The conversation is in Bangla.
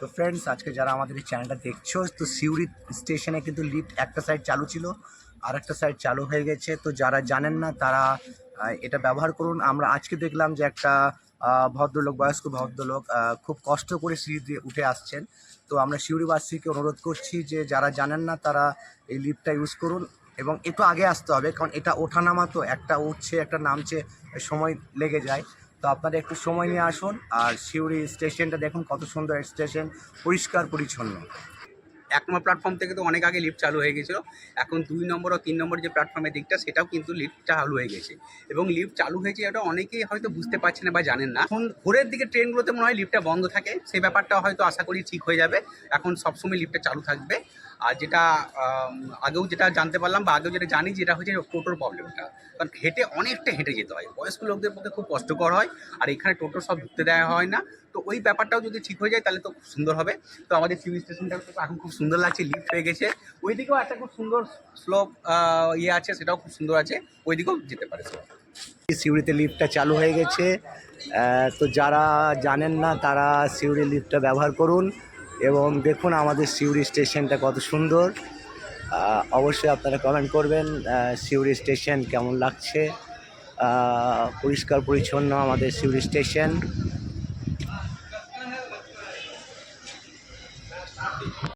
তো ফ্রেন্ডস আজকে যারা আমাদের এই চ্যানেলটা দেখছ, তো সিউড়ি স্টেশনে কিন্তু লিফট একটা সাইড চালু ছিল, আর একটা সাইড চালু হয়ে গেছে। তো যারা জানেন না, তারা এটা ব্যবহার করুন। আমরা আজকে দেখলাম যে একটা ভদ্রলোক, বয়স্ক ভদ্রলোক খুব কষ্ট করে সিঁড়ি দিয়ে উঠে আসছেন। তো আমরা সিউড়িবাসীকে অনুরোধ করছি যে যারা জানেন না, তারা এই লিফটটা ইউজ করুন এবং একটু আগে আসতে হবে, কারণ এটা ওঠানামা তো, একটা উঠছে, একটা নামছে, সময় লেগে যায়। তো আপনারা একটু সময় নিয়ে আসুন আর সিউড়ি স্টেশনটা দেখুন, কত সুন্দর স্টেশন, পরিষ্কার পরিচ্ছন্ন। এক নম্বর প্ল্যাটফর্ম থেকে তো অনেক আগে লিফট চালু হয়ে গেছিল। এখন দুই নম্বর ও তিন নম্বর যে প্ল্যাটফর্মের দিকটা, সেটাও কিন্তু লিফট চালু হয়ে গেছে। এবং লিফট চালু হয়েছে এটা অনেকেই হয়তো বুঝতে পারছে না বা জানেন না। এখন ভোরের দিকে ট্রেনগুলোতে মনে হয় লিফটটা বন্ধ থাকে। সেই ব্যাপারটা হয়তো আশা করি ঠিক হয়ে যাবে। এখন সবসময় লিফটটা চালু থাকবে। আর যেটা আগেও যেটা জানতে পারলাম বা আগেও যেটা জানি যেটা হচ্ছে টোটোর প্রবলেমটা। কারণ হেঁটে অনেকটা হেঁটে যেতে হয়। বয়স্ক লোকদের পক্ষে খুব কষ্টকর হয় আর এখানে টোটো সব ঢুকতে দেওয়া হয় না। তো ওই ব্যাপারটাও যদি ঠিক হয়ে যায় তাহলে তো খুব সুন্দর হবে। তো আমাদের সিভিল স্টেশনটা এখন খুব সুন্দর লাগছে লিফট হয়ে গেছে। ওইদিকেও একটা খুব সুন্দর স্লোপ ইয়ে আছে, সেটাও খুব সুন্দর আছে। ওইদিকেও যেতে পারে। সিউড়িতে লিফটটা চালু হয়ে গেছে। তো যারা জানেন না তারা সিউড়ি লিফটটা ব্যবহার করুন। এবং দেখুন আমাদের সিউড়ি স্টেশনটা কত সুন্দর। অবশ্যই আপনারা কমেন্ট করবেন সিউড়ি স্টেশন কেমন লাগছে। পরিষ্কার পরিচ্ছন্ন আমাদের সিউড়ি স্টেশন।